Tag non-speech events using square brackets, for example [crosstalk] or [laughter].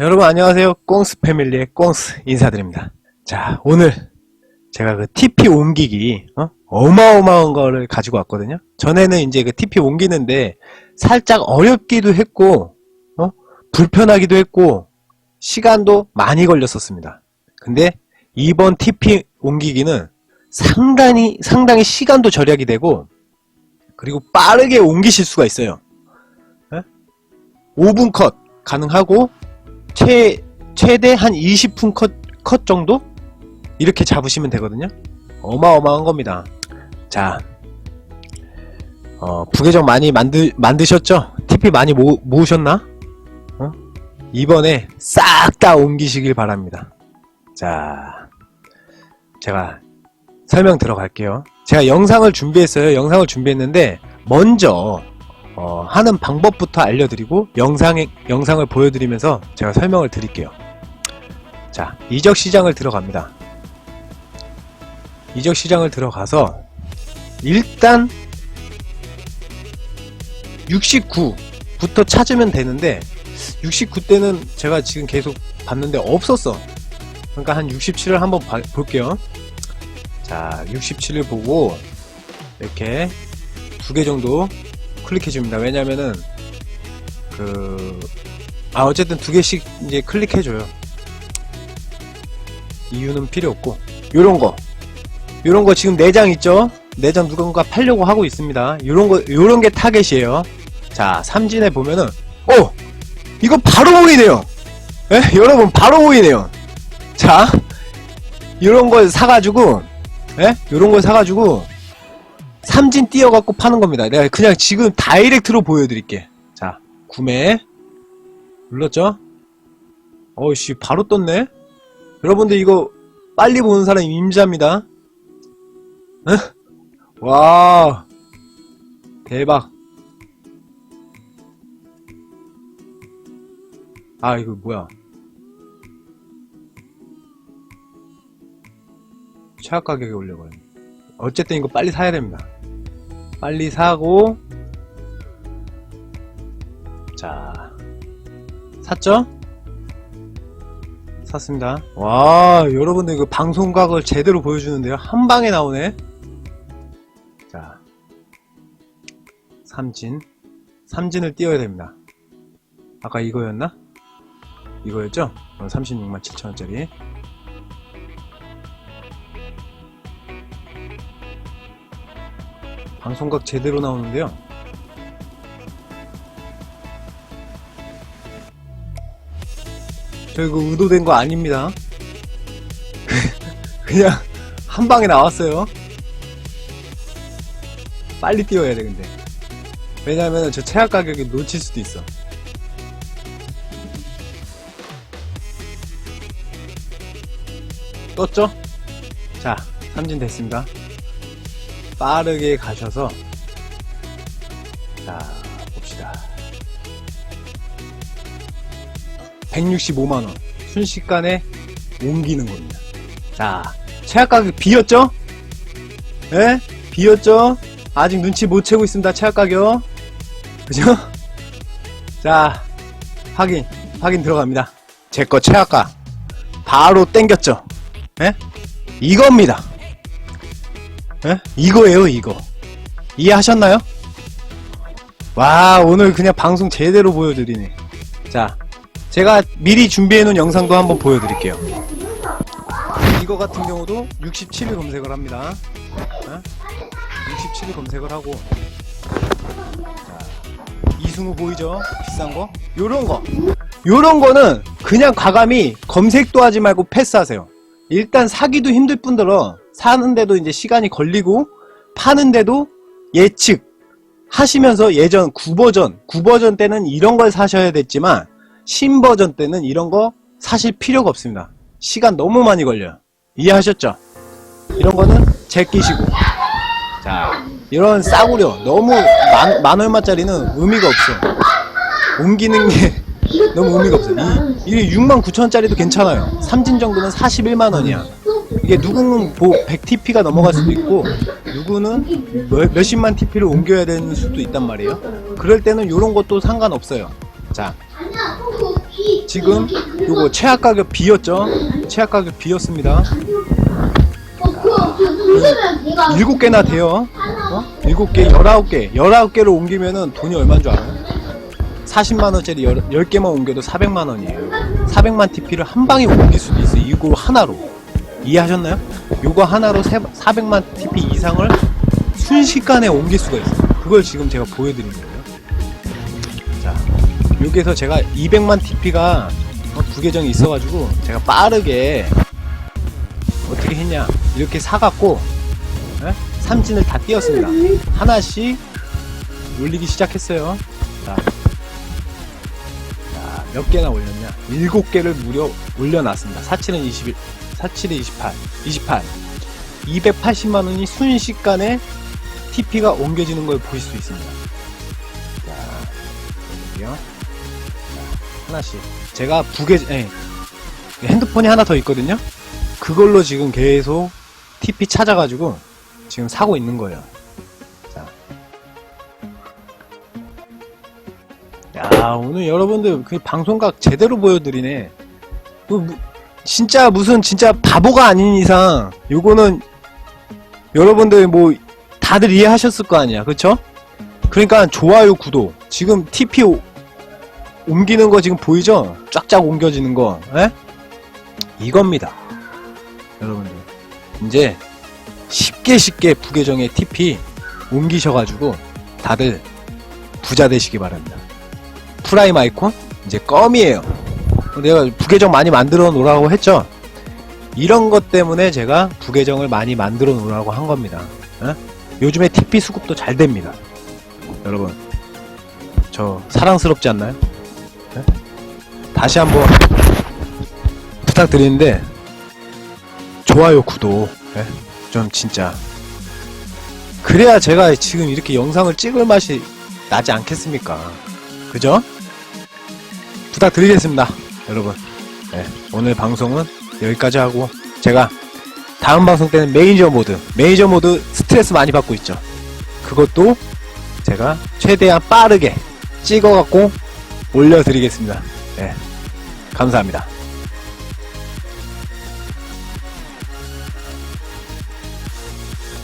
여러분 안녕하세요. 꽁스 패밀리의 꽁스 인사드립니다. 자, 오늘 제가 그 TP 옮기기 어? 마어마한 거를 가지고 왔거든요. 전에는 이제 그 TP 옮기는데 살짝 어렵기도 했고 어? 불편하기도 했고 시간도 많이 걸렸었습니다. 근데 이번 TP 옮기기는 상당히 상당히 시간도 절약이 되고 그리고 빠르게 옮기실 수가 있어요. 예? 5분 컷 가능하고 최, 최대 한 20분 컷, 컷 정도? 이렇게 잡으시면 되거든요. 어마어마한 겁니다. 자, 어, 부계정 많이 만드, 만드셨죠? TP 많이 모, 모으셨나? 어? 이번에 싹 다 옮기시길 바랍니다. 자, 제가 설명 들어갈게요. 제가 영상을 준비했어요. 영상을 준비했는데, 먼저, 어, 하는 방법부터 알려드리고 영상에, 영상을 보여드리면서 제가 설명을 드릴게요. 자, 이적 시장을 들어갑니다. 이적 시장을 들어가서 일단 69부터 찾으면 되는데 69대는 제가 지금 계속 봤는데 없었어. 그러니까 한 67을 한번 봐- 볼게요. 자, 67을 보고 이렇게 두 개 정도 클릭해 줍니다. 왜냐면은 그 아 어쨌든 두 개씩 이제 클릭해 줘요. 이유는 필요 없고 요런 거 요런 거 지금 4장 있죠? 4장 누군가 팔려고 하고 있습니다. 요런 거 요런 게 타겟이에요. 자, 삼진에 보면은 어! 이거 바로 보이네요. 예? 여러분 바로 보이네요. 자, 요런 걸 사가지고 예? 요런 걸 사가지고 삼진 띄어갖고 파는 겁니다. 내가 그냥 지금 다이렉트로 보여드릴게. 자, 구매. 눌렀죠? 어이씨, 바로 떴네? 여러분들 이거 빨리 보는 사람 임자입니다. 에? 와. 대박. 아, 이거 뭐야. 최악 가격에 올려버렸네. 어쨌든 이거 빨리 사야 됩니다. 빨리 사고 자 샀죠? 샀습니다. 와 여러분들 이거 방송각을 제대로 보여주는데요. 한 방에 나오네. 자 삼진 삼진을 띄워야 됩니다. 아까 이거였나? 이거였죠? 36만 7천원짜리 방송각 제대로 나오는데요. 저 이거 의도된 거 아닙니다. [laughs] 그냥 한 방에 나왔어요. 빨리 띄워야 돼 근데. 왜냐면 저 최악 가격에 놓칠 수도 있어. 떴죠? 자, 삼진 됐습니다. 빠르게 가셔서 자 봅시다 165만원 순식간에 옮기는 겁니다 자 최악가격 비었죠? 예? 비었죠? 아직 눈치 못 채고 있습니다 최악가격 그죠? 자 확인 확인 들어갑니다 제 거 최악가 바로 땡겼죠? 예? 이겁니다 예? 이거예요, 이거. 이해하셨나요? 와, 오늘 그냥 방송 제대로 보여드리네. 자, 제가 미리 준비해놓은 영상도 한번 보여드릴게요. 이거 같은 경우도 67을 검색을 합니다. 어? 67을 검색을 하고. 자, 이승우 보이죠? 비싼 거? 요런 거. 요런 거는 그냥 과감히 검색도 하지 말고 패스하세요. 일단 사기도 힘들 뿐더러 사는데도 이제 시간이 걸리고 파는데도 예측 하시면서 예전 9버전 9버전 때는 이런 걸 사셔야 됐지만 신버전 때는 이런 거 사실 필요가 없습니다. 시간 너무 많이 걸려요. 이해하셨죠? 이런 거는 제끼시고. 자 이런 싸구려 너무 만, 만 얼마짜리는 의미가 없어 옮기는 게 [laughs] 너무 의미가 없어 이, 이게 6만 9천원짜리도 괜찮아요. 삼진 정도는 41만원이야 이게 누구는 100TP가 넘어갈 수도 있고 누구는 몇, 몇십만 TP를 옮겨야 되는 수도 있단 말이에요 그럴 때는 이런 것도 상관없어요 자 지금 요거 최악 가격 B였죠? 최악 가격 B였습니다. 일곱 개나 돼요. 어? 일곱 개, 열아홉 개, 열아홉 개를 옮기면은 돈이 얼마인 줄 알아요? 40만 원짜리 열, 10개만 옮겨도 400만 원이에요. 400만 TP를 한 방에 옮길 수도 있어요. 이거 하나로. 이해하셨나요? 요거 하나로 세- 400만 TP 이상을 순식간에 옮길 수가 있어요. 그걸 지금 제가 보여드린 거예요. 자, 여기서 제가 200만 TP가 부계정이 있어가지고 제가 빠르게 어떻게 했냐 이렇게 사갖고 예? 삼진을 다 띄었습니다 하나씩 올리기 시작했어요 자, 자, 몇 개나 올렸냐 7개를 무려 올려놨습니다 47은 21 47에 28 28 280만 원이 순식간에 TP가 옮겨지는 걸 보실 수 있습니다 자 여기요 자, 하나씩 제가 부계 예, 핸드폰이 하나 더 있거든요 그걸로 지금 계속 TP 찾아가지고 지금 사고 있는 거예요. 자. 야, 오늘 여러분들 그 방송각 제대로 보여드리네. 그 무- 진짜 무슨 진짜 바보가 아닌 이상 요거는 여러분들 뭐 다들 이해하셨을 거 아니야. 그쵸? 그러니까 좋아요, 구독. 지금 TP 오- 옮기는 거 지금 보이죠? 쫙쫙 옮겨지는 거. 에? 이겁니다. 여러분들 이제 쉽게 쉽게 부계정의 TP 옮기셔가지고 다들 부자 되시기 바랍니다. 프라임 아이콘 이제 껌이에요. 내가 부계정 많이 만들어 놓으라고 했죠. 이런 것 때문에 제가 부계정을 많이 만들어 놓으라고 한 겁니다. 어? 요즘에 TP 수급도 잘 됩니다. 여러분 저 사랑스럽지 않나요? 예? 다시 한번 부탁드리는데 좋아요, 구독. 예? 좀 진짜. 그래야 제가 지금 이렇게 영상을 찍을 맛이 나지 않겠습니까? 그죠? 부탁드리겠습니다. 여러분. 예, 오늘 방송은 여기까지 하고, 제가 다음 방송 때는 메이저 모드, 메이저 모드 스트레스 많이 받고 있죠. 그것도 제가 최대한 빠르게 찍어갖고 올려드리겠습니다. 예, 감사합니다.